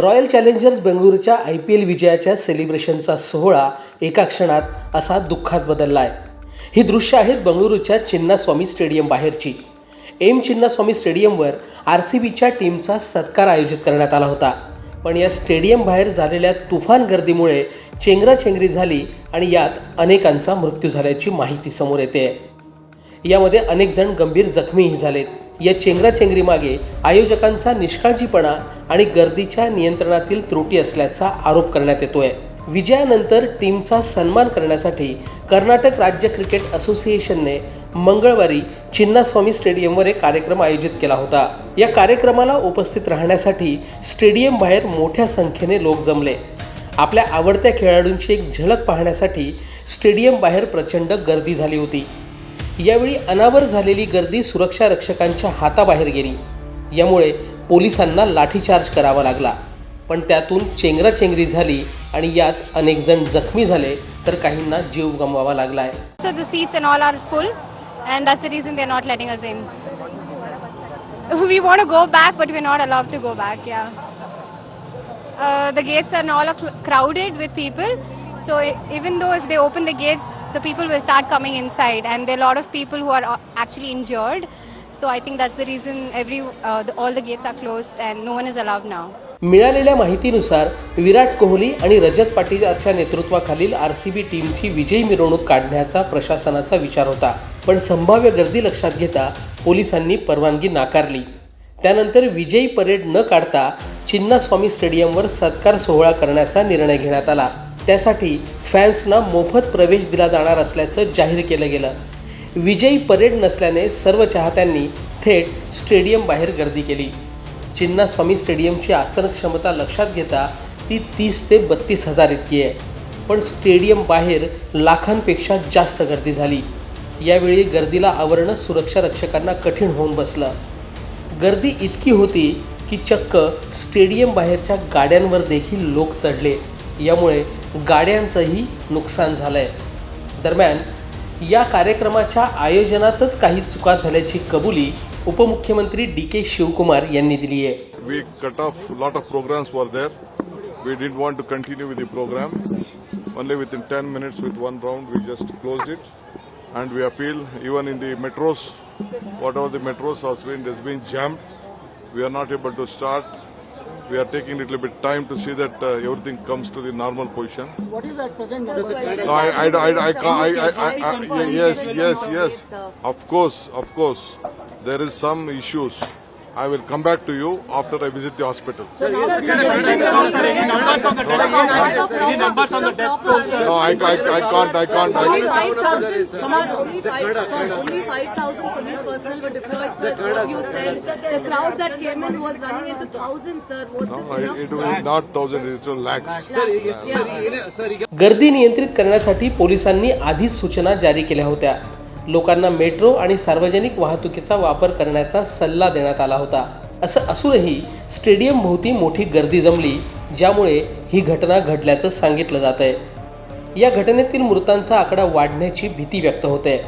Royal challengers बेंगळुरूच्या I P L विजयाच्या सेलिब्रेशनचा सोहळा एका क्षणात असा दुःखात बदलला आहे ही दृश्य आहेत बंगळुरूच्या चिन्नास्वामी स्टेडियम बाहेरची. एम चिन्नास्वामी स्टेडियमवर आर सी बीच्या टीमचा सत्कार आयोजित करण्यात आला होता. पण या स्टेडियम बाहेर झालेल्या तुफान गर्दीमुळे चेंगराचेंगरी झाली आणि यात अनेकांचा मृत्यू झाल्याची माहिती समोर येते. यामध्ये अनेक जण गंभीर जखमीही झालेत. या चेंगराचेंगरीमागे आयोजकांचा निष्काळजीपणा आणि गर्दीच्या नियंत्रणातील त्रुटी असल्याचा आरोप करण्यात येतोय. विजयानंतर टीमचा सन्मान करण्यासाठी कर्नाटक राज्य क्रिकेट असोसिएशनने मंगळवारी चिन्नास्वामी स्टेडियमवर एक कार्यक्रम आयोजित केला होता. या कार्यक्रमाला उपस्थित राहण्यासाठी स्टेडियम बाहेर मोठ्या संख्येने लोक जमले. आपल्या आवडत्या खेळाडूंची एक झलक पाहण्यासाठी स्टेडियम बाहेर प्रचंड गर्दी झाली होती. यावेळी अनावर झालेली गर्दी सुरक्षा रक्षकांच्या हाताबाहेर गेली. यामुळे पोलिसांना लाठीचार्ज करावा लागला. पण त्यातून चेंगराचेंगरी झाली आणि यात अनेक जण जखमी झाले तर काहींना जीव गमवावा लागलाय. जसी crowded with people So even though if they open the gates, the people will start coming inside, and there are a lot of people who are actually injured. So I think that's the reason every uh, the, all the gates are closed and no one is allowed now. मिळालेल्या माहितीनुसार विराट कोहली आणि रजत पाटील यांच्या नेतृत्वाखालील R C B टीमची विजयी मिरवणूक काढण्याचा प्रशासनाचा विचार होता पण संभाव्य गर्दी लक्षात घेता पोलिसांनी परवानगी नाकारली त्यानंतर विजयी परेड न काढता चिन्नास्वामी स्टेडियमवर सत्कार सोहळा करण्याचा निर्णय घेण्यात आला त्यासाठी फॅन्सना मोफत प्रवेश दिला जाणार असल्याचं जाहीर केलं गेलं. विजयी परेड नसल्याने सर्व चाहत्यांनी थेट स्टेडियम बाहेर गर्दी केली. चिन्नास्वामी स्टेडियमची आसन क्षमता लक्षात घेता ती तीस ते बत्तीस हजार इतकी आहे. पण स्टेडियम बाहेर लाखांपेक्षा जास्त गर्दी झाली. यावेळी गर्दीला आवरणं सुरक्षा रक्षकांना कठीण होऊन बसलं. गर्दी इतकी होती की चक्क स्टेडियम बाहेरच्या गाड्यांवर देखील लोक चढले. यामुळे गाड्यांचंही नुकसान झालं आहे दरम्यान या कार्यक्रमाच्या आयोजनातच काही चुका झाल्याची कबुली उपमुख्यमंत्री डी के शिवकुमार यांनी दिली आहे. We cut off lot of programme for there we didn't want to continue with the programme only within ten minutes with one round we just close it and we appeal even in the metros what are the metros been jam we are not able to start We are taking a little bit time to see that uh, everything comes to the normal position. What is at present number? I, I, I, I, I, I, I, I, yes, yes, yes. Of course, of course. There is some issues. I will come back to you after I visit the hospital. Any numbers on the death toll? No, I, I, I can't, I can't. Only I, 5,000, Samar, only 5,000 sir, only 5,000 police personnel were deployed, sir. What you said, the crowd that came in was running into thousands, sir. Was no, this I, enough? it was not thousand, it was lakhs. Yeah. गर्दी नियंत्रित करण्यासाठी पोलिसांनी आधीच सूचना जारी केल्या होत्या लोकांना मेट्रो आणि सार्वजनिक वाहतुकीचा वापर करण्याचा सल्ला देण्यात आला होता. असं असूनही स्टेडियम भोवती मोठी गर्दी जमली ज्यामुळे ही घटना घडल्याचं सांगितलं जात आहे या घटनेतील मृतांचा आकडा वाढण्याची भीती व्यक्त होते.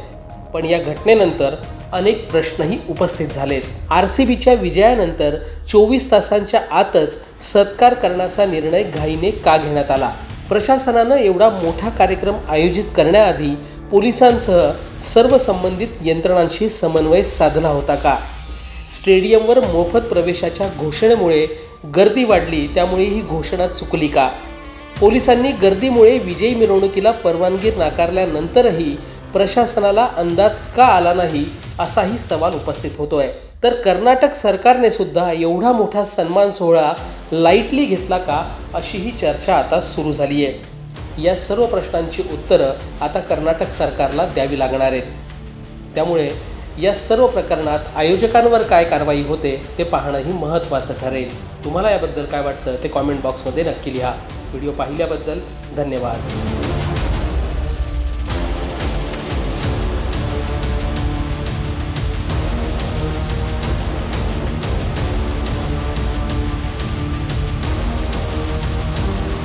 पण या घटनेनंतर अनेक प्रश्नही उपस्थित झालेत. आर सी बीच्या विजयानंतर चोवीस तासांच्या आतच सत्कार करण्याचा निर्णय घाईने का घेण्यात आला? प्रशासनानं एवढा मोठा कार्यक्रम आयोजित करण्याआधी पोलिसांसह सर्व संबंधित यंत्रणांशी समन्वय साधला होता का? स्टेडियमवर मोफत प्रवेशाच्या घोषणेमुळे गर्दी वाढली त्यामुळे ही घोषणा चुकली का? पोलिसांनी गर्दीमुळे विजयी मिरवणुकीला परवानगी नाकारल्यानंतरही प्रशासनाला अंदाज का आला नाही असाही सवाल उपस्थित होतोय. तर कर्नाटक सरकारने सुद्धा एवढा मोठा सन्मान सोहळा लाईटली घेतला का अशी ही चर्चा आता सुरू झाली आहे या सर्व प्रश्नांची उत्तरं आता कर्नाटक सरकारला द्यावी लागणार आहेत. त्यामुळे या सर्व प्रकरणात आयोजकांवर काय कारवाई होते ते पाहणंही महत्त्वाचं ठरेल. तुम्हाला याबद्दल काय वाटतं ते कॉमेंट बॉक्समध्ये नक्की लिहा. व्हिडिओ पाहिल्याबद्दल धन्यवाद.